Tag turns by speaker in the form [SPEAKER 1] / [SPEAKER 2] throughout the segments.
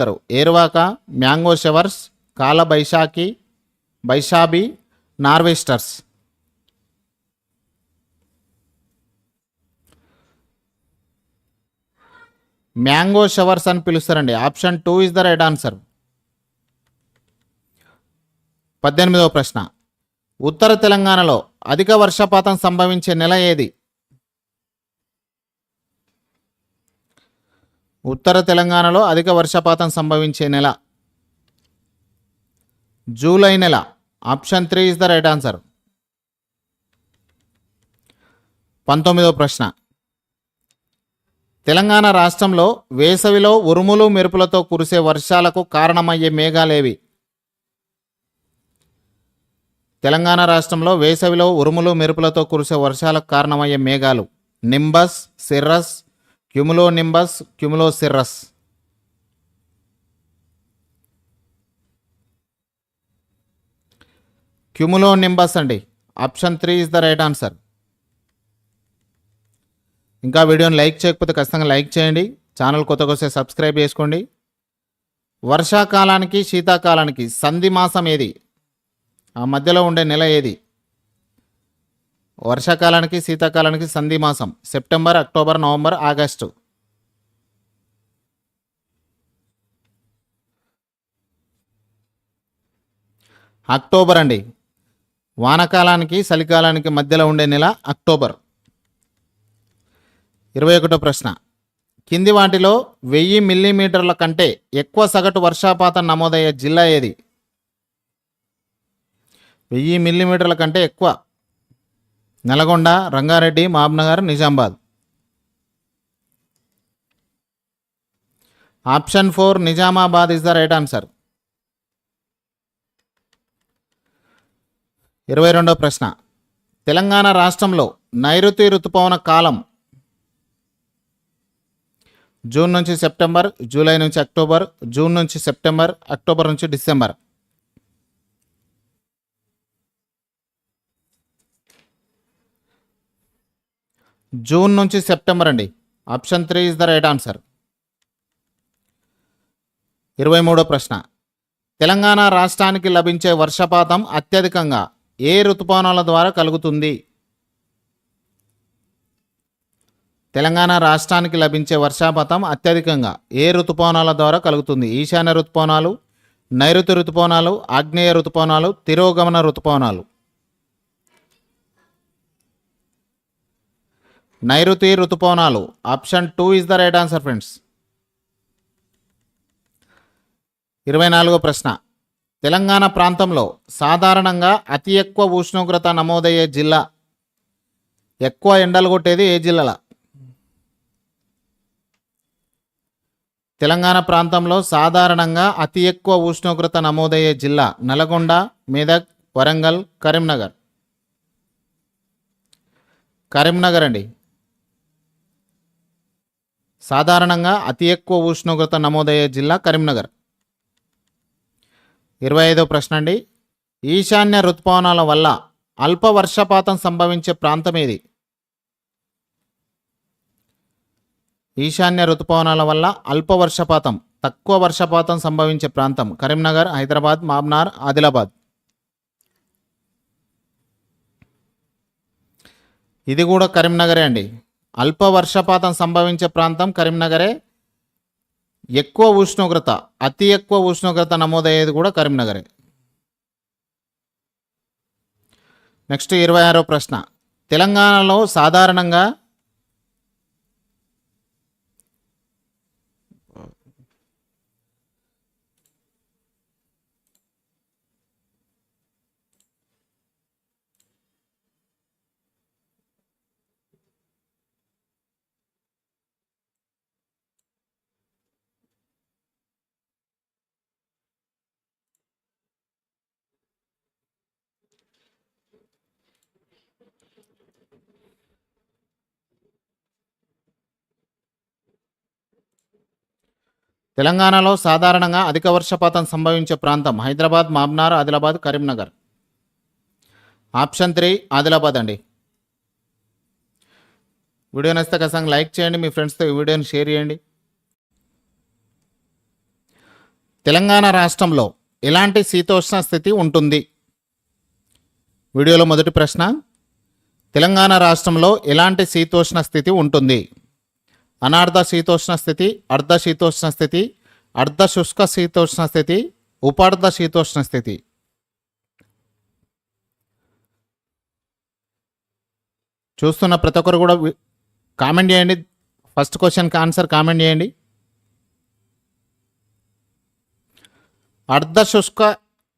[SPEAKER 1] చేస్తారు. ఏరువాక mango showers Kal Baisakhi బైషాబి nor'westers. Mango showers అని పిలుస్తారండి. Option two is the right answer. పద్దెనిమిదవ ప్రశ్న. ఉత్తర తెలంగాణలో అధిక వర్షపాతం సంభవించే నెల ఏది? ఉత్తర తెలంగాణలో అధిక వర్షపాతం సంభవించే నెల. జూలై నెల. Option three is the right answer. పంతొమ్మిదవ ప్రశ్న. తెలంగాణ రాష్ట్రంలో వేసవిలో ఉరుములు మెరుపులతో కురిసే వర్షాలకు కారణమయ్యే మేఘాలేవి తెలంగాణ రాష్ట్రంలో వేసవిలో ఉరుములు మెరుపులతో కురిసే వర్షాలకు కారణమయ్యే మేఘాలు. Nimbus cirrus cumulonimbus cumulocirrus. Cumulonimbus అండి. Option three is the right answer. ఇంకా వీడియోని లైక్ చేయకపోతే ఖచ్చితంగా లైక్ చేయండి. ఛానల్ కొత్తగా వస్తే సబ్స్క్రైబ్ చేసుకోండి. వర్షాకాలానికి శీతాకాలానికి సంధి మాసం ఏది? ఆ మధ్యలో ఉండే నెల ఏది? వర్షాకాలానికి శీతాకాలానికి సంధి మాసం. September October November August. October అండి. వానకాలానికి చలికాలానికి మధ్యలో ఉండే నెల అక్టోబర్. ఇరవై ఒకటో ప్రశ్న. కింది వాటిలో వెయ్యి మిల్లీమీటర్ల కంటే ఎక్కువ సగటు వర్షాపాతం నమోదయ్యే జిల్లా ఏది? వెయ్యి మిల్లీమీటర్ల కంటే ఎక్కువ Nalgonda Rangareddy Mahabubnagar Nizamabad. Option four Nizamabad is the right answer. ఇరవై రెండో ప్రశ్న. తెలంగాణ రాష్ట్రంలో నైరుతి ఋతుపవన కాలం జూన్ నుంచి సెప్టెంబర్ జూలై నుంచి అక్టోబర్ జూన్ నుంచి సెప్టెంబర్ అక్టోబర్ నుంచి డిసెంబర్. జూన్ నుంచి సెప్టెంబర్ అండి. Option three is the right answer. ఇరవై మూడో ప్రశ్న. తెలంగాణ రాష్ట్రానికి లభించే వర్షపాతం అత్యధికంగా ఏ ఋతుపవనాల ద్వారా కలుగుతుంది? తెలంగాణ రాష్ట్రానికి లభించే వర్షపాతం అత్యధికంగా ఏ ఋతుపవనాల ద్వారా కలుగుతుంది? ఈశాన్య ఋతుపవనాలు నైరుతి ఋతుపవనాలు ఆగ్నేయ ఋతుపవనాలు తిరోగమన ఋతుపవనాలు. నైరుతి ఋతుపవనాలు. Option two is the right answer friends ఇరవై నాలుగో ప్రశ్న. తెలంగాణ ప్రాంతంలో సాధారణంగా అతి ఎక్కువ ఉష్ణోగ్రత నమోదయ్యే జిల్లా ఎక్కువ ఎండలు కొట్టేది ఏ జిల్లాల? తెలంగాణ ప్రాంతంలో సాధారణంగా అతి ఎక్కువ ఉష్ణోగ్రత నమోదయ్యే జిల్లా నల్గొండ మెదక్ వరంగల్ కరీంనగర్. కరీంనగర్ అండి. సాధారణంగా అతి ఎక్కువ ఉష్ణోగ్రత నమోదయ్యే జిల్లా కరీంనగర్. ఇరవై ఐదో ప్రశ్న అండి. ఈశాన్య ఋతుపవనాల వల్ల అల్ప వర్షపాతం సంభవించే ప్రాంతం ఏది? ఈశాన్య ఋతుపవనాల వల్ల అల్ప వర్షపాతం తక్కువ వర్షపాతం సంభవించే ప్రాంతం కరీంనగర్ హైదరాబాద్ మాబ్నార్ ఆదిలాబాద్. ఇది కూడా కరీంనగరే అండి. అల్ప వర్షపాతం సంభవించే ప్రాంతం కరీంనగరే. ఎక్కువ ఉష్ణోగ్రత అతి ఎక్కువ ఉష్ణోగ్రత నమోదయ్యేది కూడా కరీంనగరే. నెక్స్ట్ ఇరవై ఆరో ప్రశ్న. తెలంగాణలో సాధారణంగా తెలంగాణలో సాధారణంగా అధిక వర్షపాతం సంభవించే ప్రాంతం హైదరాబాద్ మాబ్నార్ ఆదిలాబాద్ కరీంనగర్. ఆప్షన్ త్రీ ఆదిలాబాద్ అండి. వీడియో నచ్చితే ఖచ్చితంగా లైక్ చేయండి మీ ఫ్రెండ్స్తో ఈ వీడియోని షేర్ చేయండి. తెలంగాణ రాష్ట్రంలో ఎలాంటి శీతోష్ణ స్థితి ఉంటుంది? వీడియోలో మొదటి ప్రశ్న తెలంగాణ రాష్ట్రంలో ఎలాంటి శీతోష్ణ స్థితి ఉంటుంది? అనార్ధ శీతోష్ణ స్థితి అర్ధ శీతోష్ణ స్థితి అర్ధ శుష్క శీతోష్ణ స్థితి ఉపార్ధ శీతోష్ణ స్థితి. చూస్తున్న ప్రతి ఒక్కరు కూడా కామెంట్ చేయండి. ఫస్ట్ క్వశ్చన్కి ఆన్సర్ కామెంట్ చేయండి. అర్ధ శుష్క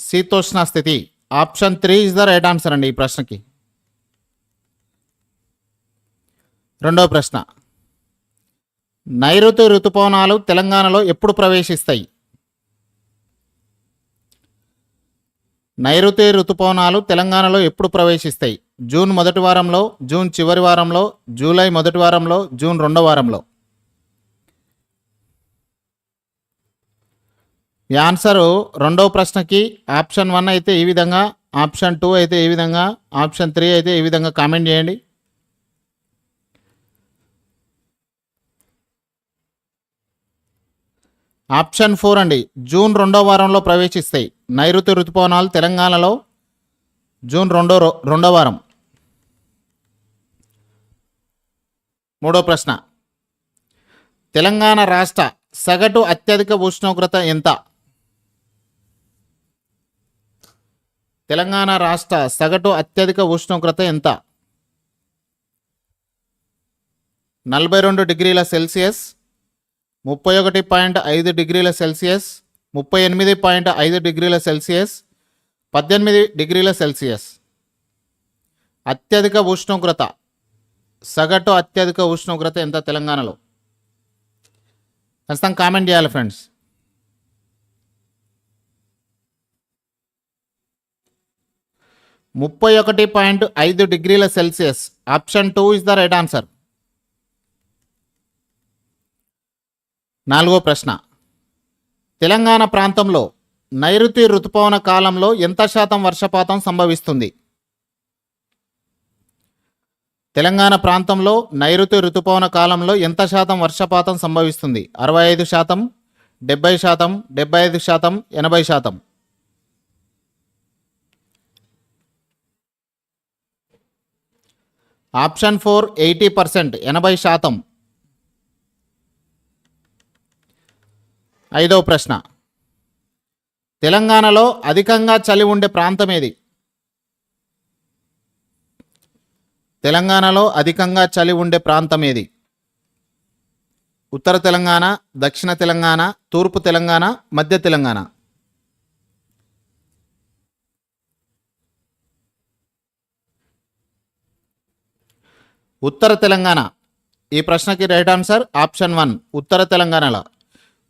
[SPEAKER 1] శీతోష్ణ స్థితి. Option three is the right answer అండి ఈ ప్రశ్నకి. రెండవ ప్రశ్న. నైరుతి ఋతుపవనాలు తెలంగాణలో ఎప్పుడు ప్రవేశిస్తాయి? నైరుతి ఋతుపవనాలు తెలంగాణలో ఎప్పుడు ప్రవేశిస్తాయి? జూన్ మొదటి వారంలో జూన్ చివరి వారంలో జూలై మొదటి వారంలో జూన్ రెండో వారంలో. ఈ ఆన్సరు రెండవ ప్రశ్నకి ఆప్షన్ వన్ అయితే ఈ విధంగా ఆప్షన్ టూ అయితే ఈ విధంగా ఆప్షన్ త్రీ అయితే ఈ విధంగా కామెంట్ చేయండి. ఆప్షన్ ఫోర్ అండి. జూన్ రెండో వారంలో ప్రవేశిస్తాయి నైరుతి ఋతుపవనాలు తెలంగాణలో జూన్ రెండో రో- రెండో వారం. మూడో ప్రశ్న. తెలంగాణ రాష్ట్ర సగటు అత్యధిక ఉష్ణోగ్రత ఎంత? తెలంగాణ రాష్ట్ర సగటు అత్యధిక ఉష్ణోగ్రత ఎంత? నలభై రెండు డిగ్రీల సెల్సియస్ ముప్పై ఒకటి పాయింట్ ఐదు డిగ్రీల సెల్సియస్ ముప్పై ఎనిమిది పాయింట్ ఐదు డిగ్రీల సెల్సియస్ పద్దెనిమిది డిగ్రీల సెల్సియస్. అత్యధిక ఉష్ణోగ్రత సగటు అత్యధిక ఉష్ణోగ్రత ఎంత తెలంగాణలో? ఖచ్చితంగా కామెంట్ చేయాలి ఫ్రెండ్స్. ముప్పై ఒకటి పాయింట్ ఐదు డిగ్రీల Celsius. Option two is the right answer. నాలుగో ప్రశ్న. తెలంగాణ ప్రాంతంలో నైరుతి ఋతుపవన కాలంలో ఎంత శాతం వర్షపాతం సంభవిస్తుంది? తెలంగాణ ప్రాంతంలో నైరుతి ఋతుపవన కాలంలో ఎంత శాతం వర్షపాతం సంభవిస్తుంది? అరవై ఐదు శాతం డెబ్బై శాతం డెబ్బై ఐదు శాతం ఎనభై శాతం. ఆప్షన్ ఫోర్ ఎయిటీ పర్సెంట్ ఎనభై శాతం. ఐదవ ప్రశ్న. తెలంగాణలో అధికంగా చలి ఉండే ప్రాంతం ఏది? తెలంగాణలో అధికంగా చలి ఉండే ప్రాంతం ఏది? ఉత్తర తెలంగాణ దక్షిణ తెలంగాణ తూర్పు తెలంగాణ మధ్య తెలంగాణ. ఉత్తర తెలంగాణ. ఈ ప్రశ్నకి రైట్ ఆన్సర్ ఆప్షన్ వన్. ఉత్తర తెలంగాణలో.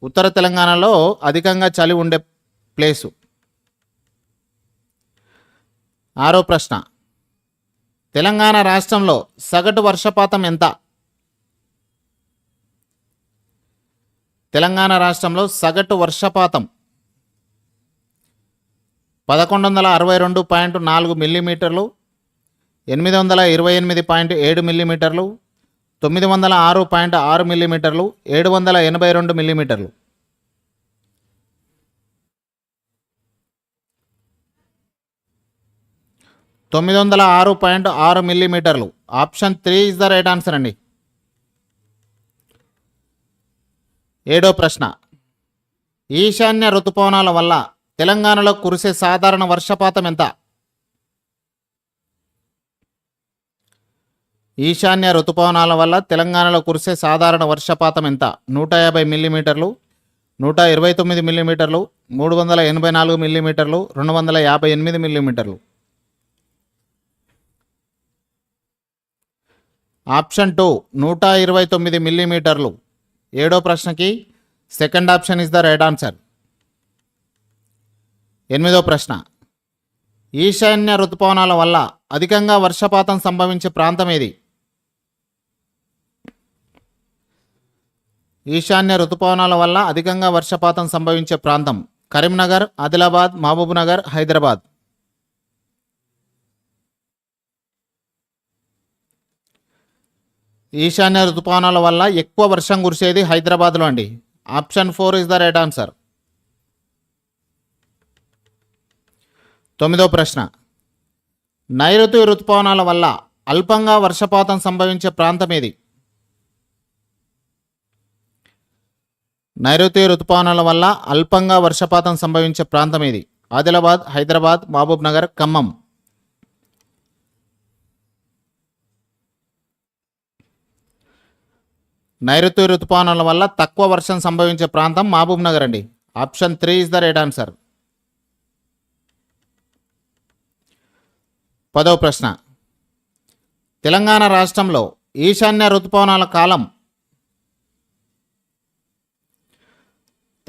[SPEAKER 1] ఉత్తర తెలంగాణలో అధికంగా చలి ఉండే ప్లేసు. ఆరో ప్రశ్న. తెలంగాణ రాష్ట్రంలో సగటు వర్షపాతం ఎంత? తెలంగాణ రాష్ట్రంలో సగటు వర్షపాతం పదకొండు వందల అరవై రెండు పాయింట్ నాలుగు మిల్లీమీటర్లు ఎనిమిది వందల ఇరవై ఎనిమిది పాయింట్ ఏడు మిల్లీమీటర్లు తొమ్మిది వందల ఆరు పాయింట్ ఆరు మిల్లీమీటర్లు ఏడు వందల ఎనభై రెండు మిల్లీమీటర్లు. తొమ్మిది వందల ఆరు పాయింట్ ఆరు మిల్లీమీటర్లు. Option three is the right answer అండి. ఏడో ప్రశ్న. ఈశాన్య ఋతుపవనాల వల్ల తెలంగాణలో కురిసే సాధారణ వర్షపాతం ఎంత? ఈశాన్య ఋతుపవనాల వల్ల తెలంగాణలో కురిసే సాధారణ వర్షపాతం ఎంత? నూట యాభై మిల్లీమీటర్లు నూట ఇరవై తొమ్మిది మిల్లీమీటర్లు మూడు వందల ఎనభై నాలుగు మిల్లీమీటర్లు రెండు వందల యాభై ఎనిమిది మిల్లీమీటర్లు. ఆప్షన్ టూ నూట ఇరవై తొమ్మిది మిల్లీమీటర్లు. ఏడో ప్రశ్నకి second option is the right answer. ఎనిమిదో ప్రశ్న. ఈశాన్య ఋతుపవనాల వల్ల అధికంగా వర్షపాతం సంభవించే ప్రాంతం ఏది? ఈశాన్య రుతుపవనాల వల్ల అధికంగా వర్షపాతం సంభవించే ప్రాంతం కరీంనగర్ ఆదిలాబాద్ మహబూబ్నగర్ హైదరాబాద్. ఈశాన్య రుతుపవనాల వల్ల ఎక్కువ వర్షం కురిసేది హైదరాబాద్లో అండి. Option four is the right answer. తొమ్మిదో ప్రశ్న. నైరుతి రుతుపవనాల వల్ల అల్పంగా వర్షపాతం సంభవించే ప్రాంతం ఏది? నైరుతి ఋతుపవనాల వల్ల అల్పంగా వర్షపాతం సంభవించే ప్రాంతం ఇది. ఆదిలాబాద్ హైదరాబాద్ మహబూబ్ నగర్ ఖమ్మం. నైరుతి ఋతుపవనాల వల్ల తక్కువ వర్షం సంభవించే ప్రాంతం మహబూబ్ నగర్ అండి. Option three is the right answer. పదవ ప్రశ్న. తెలంగాణ రాష్ట్రంలో ఈశాన్య ఋతుపవనాల కాలం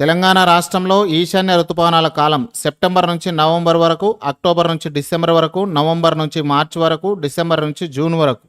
[SPEAKER 1] తెలంగాణ రాష్ట్రంలో ఈశాన్య ఋతుపవనాల కాలం సెప్టెంబర్ నుంచి నవంబర్ వరకు అక్టోబర్ నుంచి డిసెంబర్ వరకు నవంబర్ నుంచి మార్చి వరకు డిసెంబర్ నుంచి జూన్ వరకు.